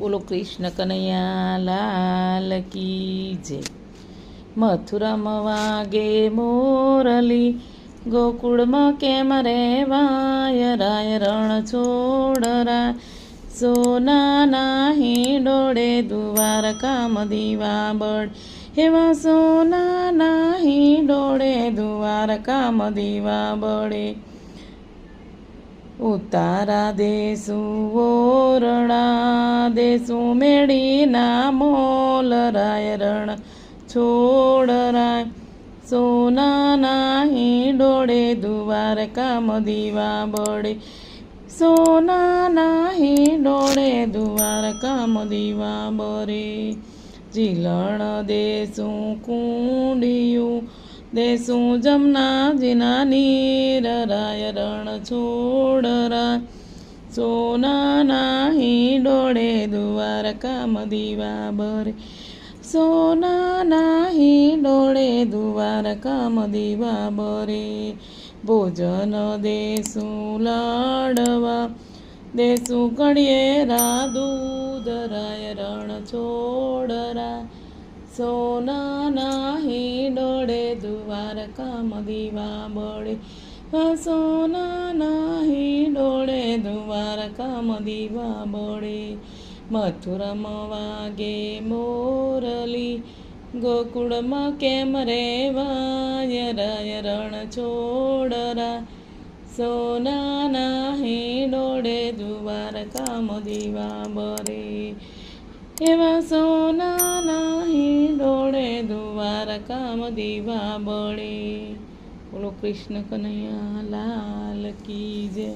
બોલો કૃષ્ણ કનૈયા, લાલ કી જય. મથુરામાં વાગે મોરલી, ગોકુળમાં કેમ રેવાય? રાય રણ છોડરા સોનાના દુવાર દ્વારકામ દીવા બળ એવા સોનાના દુવાર દ્વારકામ દીવા બળે ઉતારા દેસુ, ઓરણા દેસુ, મેળીના મોલ રાય રણ, છોડ રાય સોના નાહી ડોળે દુવાર કામ દીવા બળે. ઢોળે દુવાર કામ દીવા બરે જીલણ દેસું કુંડિયું જમના જીના નીર, રાય રણ છોડરા સોનાના હિંડોળે દ્વારકામ દીવા બરે નાહી ડોળે દ્વારકામ દીવા બરે ભોજન દેશું લાડવા. દેશું કણિયેરા દૂધ, રાય રણ છોડરા સોનાના હિંડોળે દ્વારકા મદીવા બળે સોનાના ડોળે દ્વારકા મદીવા બળે મથુરામાં વાગે મોરલી, ગોકુળમાં કેમ રેવાય રાય રણ છોડરા. સોનાના ડોળે દ્વારકા મદીવા બરે એવા હિંડોળે દ્વારકામ દીવા બળે. બોલો કૃષ્ણ કનૈયા લાલ કી જય.